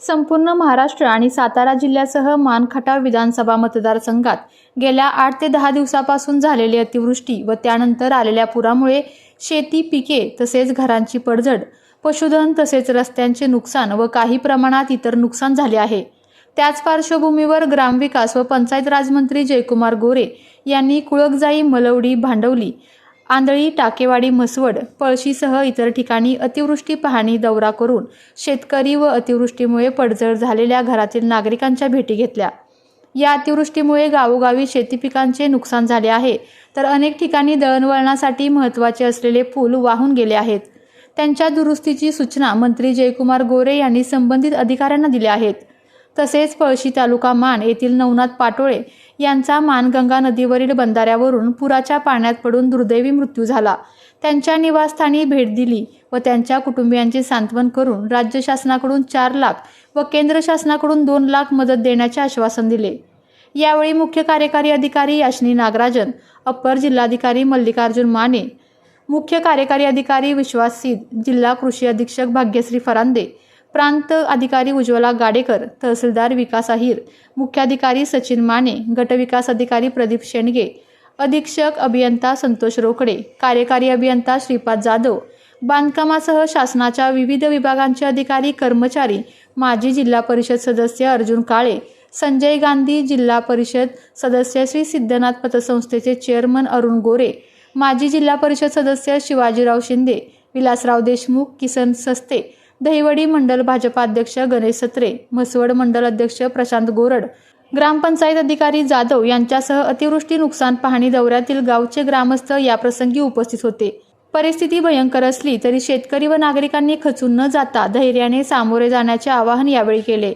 संपूर्ण महाराष्ट्र आणि सातारा जिल्ह्यासह मानखटाव विधानसभा मतदारसंघात गेल्या आठ ते दहा दिवसापासून झालेली अतिवृष्टी व त्यानंतर आलेल्या पुरामुळे शेती पिके तसेच घरांची पडझड पशुधन तसेच रस्त्यांचे नुकसान व काही प्रमाणात इतर नुकसान झाले आहे. त्याच पार्श्वभूमीवर ग्रामविकास व पंचायत राजमंत्री जयकुमार गोरे यांनी कुळकजाई मलवडी भांडवली आंधळी टाकेवाडी म्हसवड पळशीसह इतर ठिकाणी अतिवृष्टी पाहणी दौरा करून शेतकरी व अतिवृष्टीमुळे पडझड झालेल्या घरातील नागरिकांच्या भेटी घेतल्या. या अतिवृष्टीमुळे गावोगावी शेती पिकांचे नुकसान झाले आहे तर अनेक ठिकाणी दळणवळणासाठी महत्त्वाचे असलेले पूल वाहून गेले आहेत. त्यांच्या दुरुस्तीची सूचना मंत्री जयकुमार गोरे यांनी संबंधित अधिकाऱ्यांना दिल्या आहेत. तसेच पळशी तालुका मान येथील नवनाथ पाटोळे यांचा मानगंगा नदीवरील बंधाऱ्यावरून पुराच्या पाण्यात पडून दुर्दैवी मृत्यू झाला. त्यांच्या निवासस्थानी भेट दिली व त्यांच्या कुटुंबियांचे सांत्वन करून राज्य शासनाकडून चार लाख व केंद्र शासनाकडून दोन लाख मदत देण्याचे आश्वासन दिले. यावेळी मुख्य कार्यकारी अधिकारी याशिनी नागराजन अप्पर जिल्हाधिकारी मल्लिकार्जुन माने मुख्य कार्यकारी अधिकारी विश्वास सिद जिल्हा कृषी अधीक्षक भाग्यश्री फरांदे प्रांत अधिकारी उज्ज्वला गाडेकर तहसीलदार विकास अहिर मुख्याधिकारी सचिन माने गटविकास अधिकारी प्रदीप शेंडगे अधीक्षक अभियंता संतोष रोकडे कार्यकारी अभियंता श्रीपाद जाधव बांधकामासह शासनाच्या विविध विभागांचे अधिकारी कर्मचारी माजी जिल्हा परिषद सदस्य अर्जुन काळे संजय गांधी जिल्हा परिषद सदस्य श्री सिद्धनाथ पतसंस्थेचे चेअरमन अरुण गोरे माजी जिल्हा परिषद सदस्य शिवाजीराव शिंदे विलासराव देशमुख किसन सस्ते दहिवडी मंडल भाजपा अध्यक्ष गणेश सत्रे म्हसवड मंडल अध्यक्ष प्रशांत गोरड ग्रामपंचायत अधिकारी जाधव यांच्यासह अतिवृष्टी नुकसान पाहणी दौऱ्यातील गावचे ग्रामस्थ याप्रसंगी उपस्थित होते. परिस्थिती भयंकर असली तरी शेतकरी व नागरिकांनी खचून न जाता धैर्याने सामोरे जाण्याचे आवाहन यावेळी केले.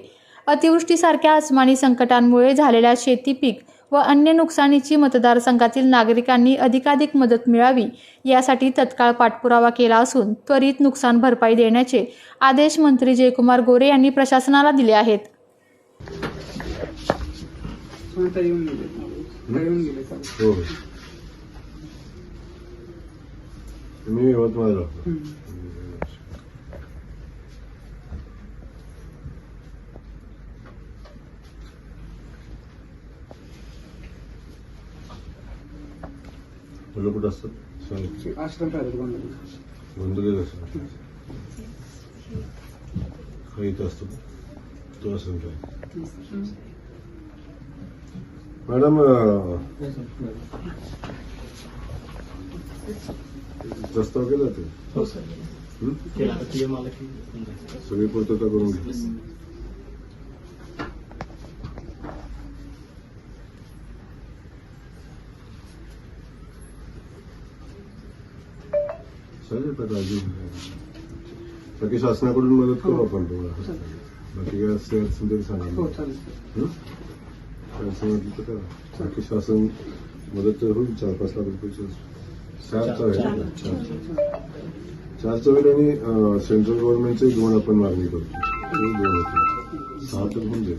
अतिवृष्टीसारख्या आसमानी संकटांमुळे झालेल्या शेती पीक व अन्य नुकसानीची मतदारसंघातील नागरिकांनी अधिकाधिक मदत मिळावी यासाठी तत्काळ पाठपुरावा केला असून त्वरित नुकसान भरपाई देण्याचे आदेश मंत्री जयकुमार गोरे यांनी प्रशासनाला दिले आहेत. हो. मी मुलं कुठं असतात सांग आश्रम प्रायव्हेट गोंधळ असतात हा इथं असतो? तो असं काय मॅडम प्रस्ताव केला ते हो सर. हं? केला की. सगळी पूर्तता करून घे चालेल तर राजू बाकी शासनाकडून मदत करू आपण तुम्हाला. बाकी काय असते असेल तरी सांगा हो हं? असं म्हटलं तर करा. बाकी शासन मदत तर होईल चार पाच लाख रुपयाची चारचा आहे ना? चार चारचं होईल आणि सेंट्रल गव्हर्नमेंटचे दोन आपण मागणी करतो. दोन होते सहा तर होऊन जाईल.